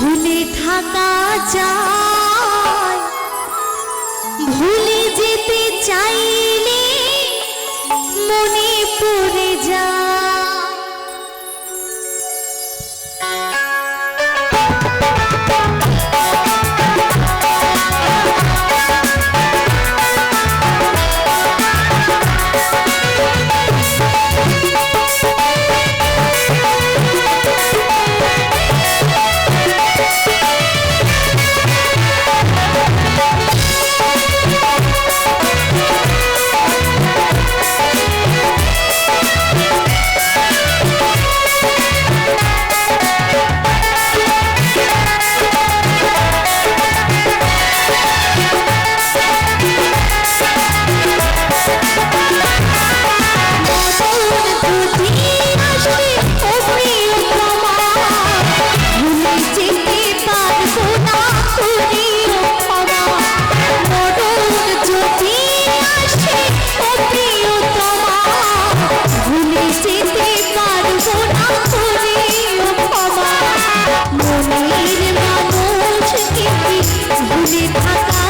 ভুলে থাকা যায়। ভুলে যেতে চাই Let me. pass